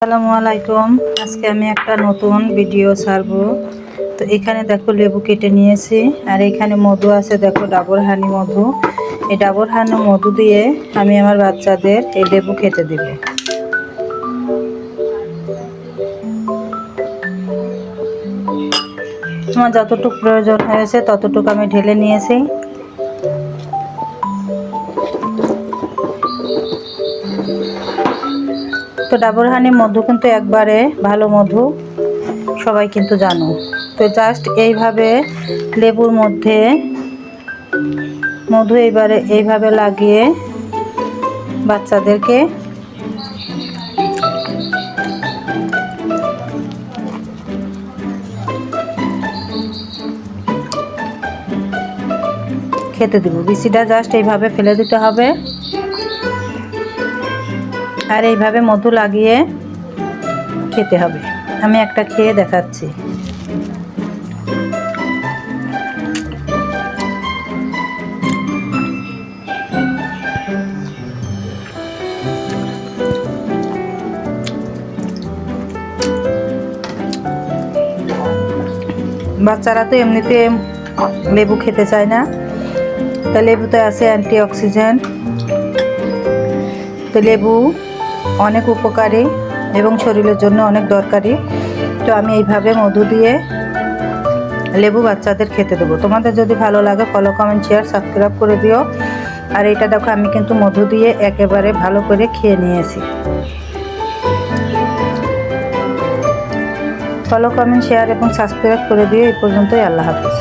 আসসালামু আলাইকুম। আজকে আমি একটা নতুন ভিডিও ছাড়বো। তো এখানে দেখো লেবু কেটে নিয়েছি, আর এখানে মধু আছে, দেখো ডাবর হানি মধু। এই ডাবর হানি মধু দিয়ে আমি আমার বাচ্চাদের এই লেবু খেতে দেব। তোমার যতটুকু প্রয়োজন হয়েছে ততটুকু আমি ঢেলে নিয়েছি। তো ডাবর হানি মধু কিন্তু একবারে ভালো মধু, সবাই কিন্তু জানো। তো জাস্ট এইভাবে লেবুর মধ্যে মধু এইবারে এইভাবে লাগিয়ে বাচ্চাদেরকে খেতে দিব। বিচিটা জাস্ট এইভাবে ফেলে দিতে হবে। আর এইভাবে মধু লাগিয়ে খেতে হবে। আমি একটা খেয়ে দেখাচ্ছি। বাচ্চারা তো এমনিতে লেবু খেতে চায় না। তা লেবুতে আছে অ্যান্টি অক্সিডেন্ট তো লেবু অনেক উপকারী এবং শরীরের জন্য অনেক দরকারি। তো আমি এইভাবে মধু দিয়ে লেবু বাচ্চাদের খেতে দেবো। তোমাদের যদি ভালো লাগে ফলো কমেন্ট শেয়ার সাবস্ক্রাইব করে দিও। আর এটা দেখো, আমি কিন্তু মধু দিয়ে একেবারে ভালো করে খেয়ে নিয়েছি। ফলো কমেন্ট শেয়ার এবং সাবস্ক্রাইব করে দিও। এই পর্যন্তই, আল্লাহ হাফিজ।